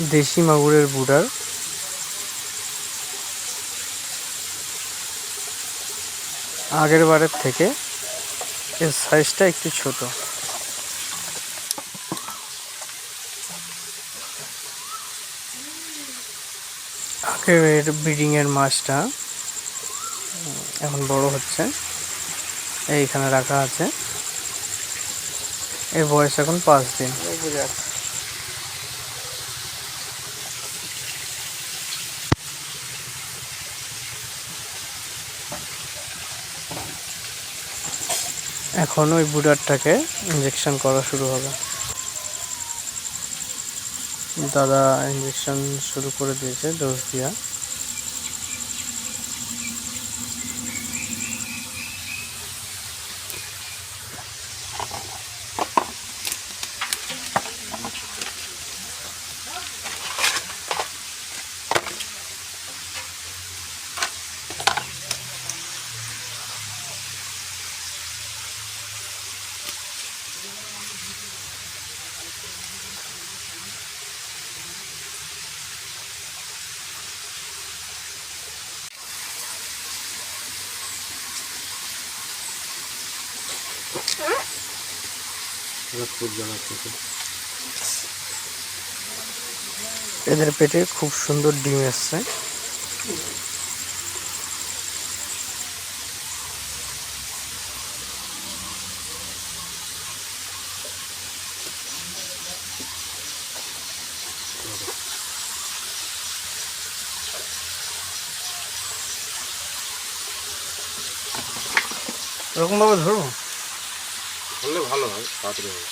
দেশি মাগুরের বুডার। আগের বারের থেকে এর সাইজটা একটু ছোট। আগের ব্রিডিংয়ের মাছটা এখন বড় হচ্ছে। এইখানে রাখা আছে। এর বয়স এখন পাঁচ দিন। এখন ওই বুডারটাকে ইঞ্জেকশন করা শুরু হবে। দাদা ইঞ্জেকশন শুরু করে দিয়েছে ডোজ দিয়া। এদের পেটে খুব সুন্দর ডিম আসছে। এরকম ভাবে ধরবো? ধরলে ভালো হয় তাড়াতাড়ি হবে